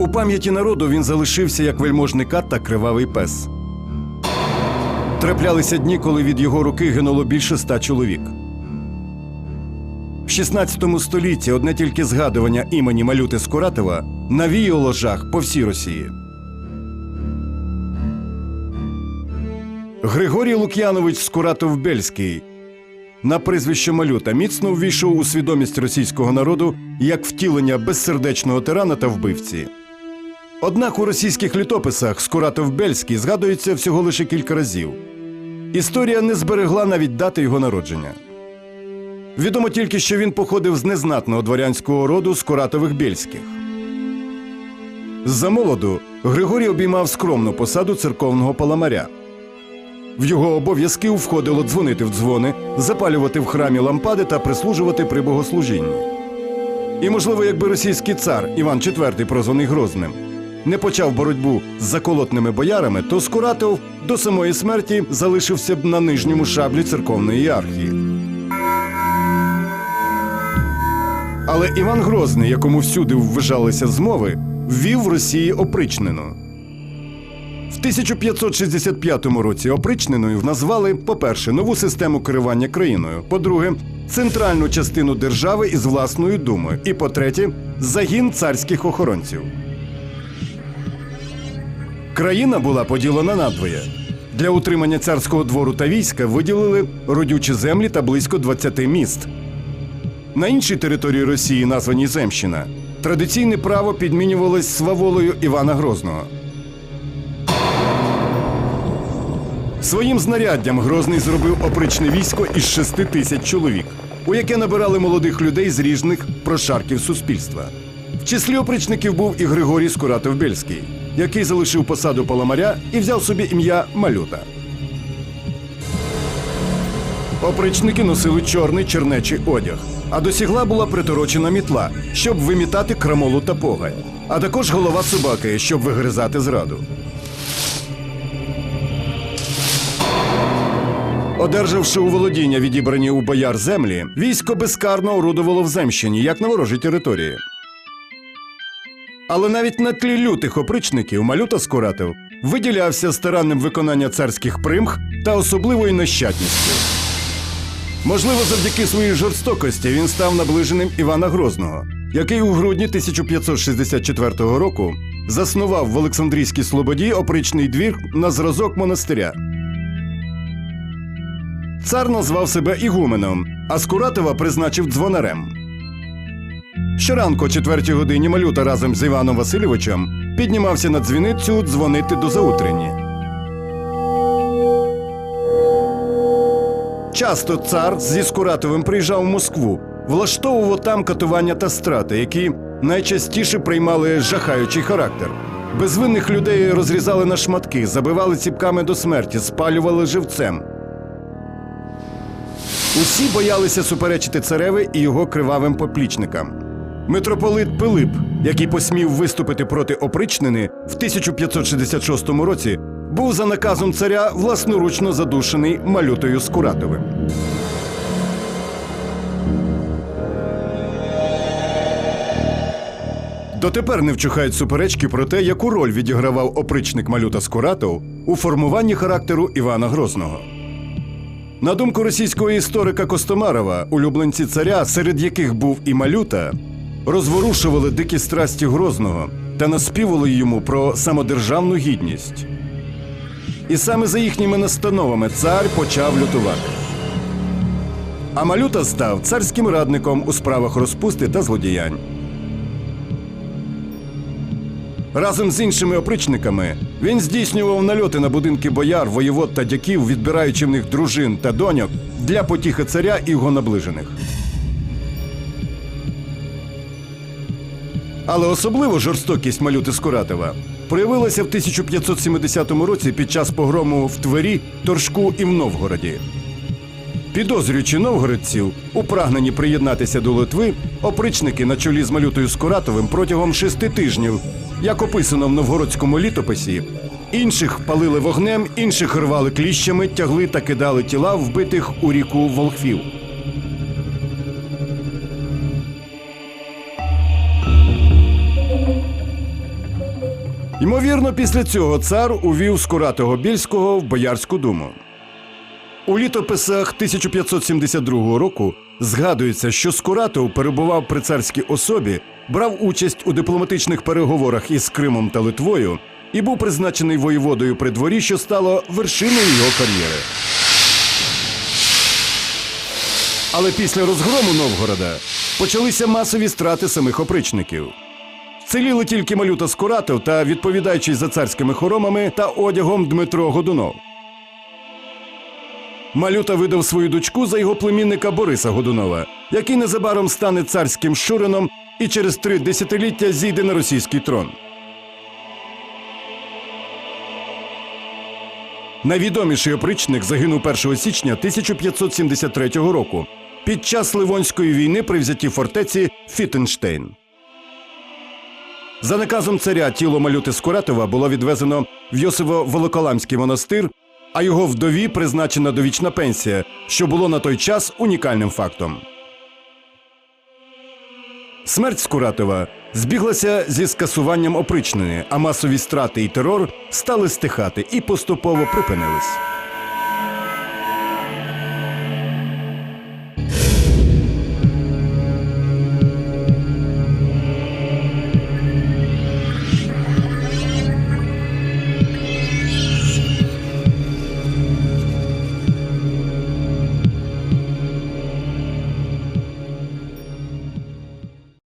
У пам'яті народу він залишився як вельможний кат та кривавий пес. Траплялися дні, коли від його руки гинуло більше ста чоловік. В 16 столітті одне тільки згадування імені Малюти Скуратова навіяло жах по всій Росії. Григорій Лук'янович Скуратов-Бельський на прізвище Малюта міцно ввійшов у свідомість російського народу як втілення безсердечного тирана та вбивці. Однак у російських літописах Скуратов-Бельський згадується всього лише кілька разів. Історія не зберегла навіть дати його народження. Відомо тільки, що він походив з незнатного дворянського роду Скуратових Бельських. З-за молоду Григорій обіймав скромну посаду церковного паламаря. В його обов'язки входило дзвонити в дзвони, запалювати в храмі лампади та прислужувати при богослужінні. І, можливо, якби російський цар Іван IV, прозваний Грозним, не почав боротьбу з заколотними боярами, то Скуратов до самої смерті залишився б на нижньому шаблі церковної ієрархії. Але Іван Грозний, якому всюди ввижалися змови, ввів в Росії опричнину. В 1565 році опричниною назвали, по-перше, нову систему керування країною, по-друге, центральну частину держави із власною думою, і по-третє, загін царських охоронців. Країна була поділена надвоє. Для утримання царського двору та війська виділили родючі землі та близько 20 міст. На іншій території Росії, названій Земщина, традиційне право підмінювалось сваволою Івана Грозного. Своїм знаряддям Грозний зробив опричне військо із шести тисяч чоловік, у яке набирали молодих людей з різних прошарків суспільства. В числі опричників був і Григорій Скуратов-Бельський, який залишив посаду паламаря і взяв собі ім'я Малюта. Опричники носили чорний чернечий одяг, а до сігла була приторочена мітла, щоб вимітати крамолу та погань, а також голова собаки, щоб вигризати зраду. Одержавши у володіння відібрані у бояр землі, військо безкарно орудувало в Земщині, як на ворожій території. Але навіть на тлі лютих опричників Малюта Скуратов виділявся старанним виконанням царських примх та особливою нащадністю. Можливо, завдяки своїй жорстокості він став наближеним Івана Грозного, який у грудні 1564 року заснував в Олександрійській Слободі опричний двір на зразок монастиря. Цар назвав себе ігуменом, а Скуратова призначив дзвонарем. Щоранку о четвертій годині малюта разом з Іваном Васильовичем піднімався на дзвіницю дзвонити до заутренні. Часто цар зі Скуратовим приїжджав в Москву, влаштовував там катування та страти, які найчастіше приймали жахаючий характер. Безвинних людей розрізали на шматки, забивали ціпками до смерті, спалювали живцем. Усі боялися суперечити цареві і його кривавим поплічникам. Митрополит Пилип, який посмів виступити проти опричнини в 1566 році, був за наказом царя власноручно задушений малютою Скуратовим. Дотепер не вчухають суперечки про те, яку роль відігравав опричник малюта Скуратов у формуванні характеру Івана Грозного. На думку російського історика Костомарова, улюбленці царя, серед яких був і малюта, розворушували дикі страсті Грозного та наспівували йому про самодержавну гідність. І саме за їхніми настановами цар почав лютувати. А малюта став царським радником у справах розпусти та злодіянь. Разом з іншими опричниками він здійснював нальоти на будинки бояр, воєвод та дяків, відбираючи в них дружин та доньок для потіхи царя і його наближених. Але особливо жорстокість малюти Скуратова проявилася в 1570 році під час погрому в Твері, Торжку і в Новгороді. Підозрюючи новгородців у прагненні приєднатися до Литви, опричники на чолі з малютою Скуратовим протягом шести тижнів, як описано в новгородському літописі, інших палили вогнем, інших рвали кліщами, тягли та кидали тіла вбитих у ріку Волхвів. Ймовірно, після цього цар увів Скуратого Більського в Боярську думу. У літописах 1572 року згадується, що Скуратов перебував при царській особі, брав участь у дипломатичних переговорах із Кримом та Литвою і був призначений воєводою при дворі, що стало вершиною його кар'єри. Але після розгрому Новгорода почалися масові страти самих опричників. Вціліли тільки малюта Скуратов та відповідаючий за царськими хоромами та одягом Дмитро Годунов. Малюта видав свою дочку за його племінника Бориса Годунова, який незабаром стане царським шурином і через три десятиліття зійде на російський трон. Найвідоміший опричник загинув 1 січня 1573 року під час Ливонської війни при взятті фортеці Фітенштейн. За наказом царя тіло малюти Скуратова було відвезено в Йосиво-Волоколамський монастир, а його вдові призначена довічна пенсія, що було на той час унікальним фактом. Смерть Скуратова збіглася зі скасуванням опричнини, а масові страти і терор стали стихати і поступово припинились.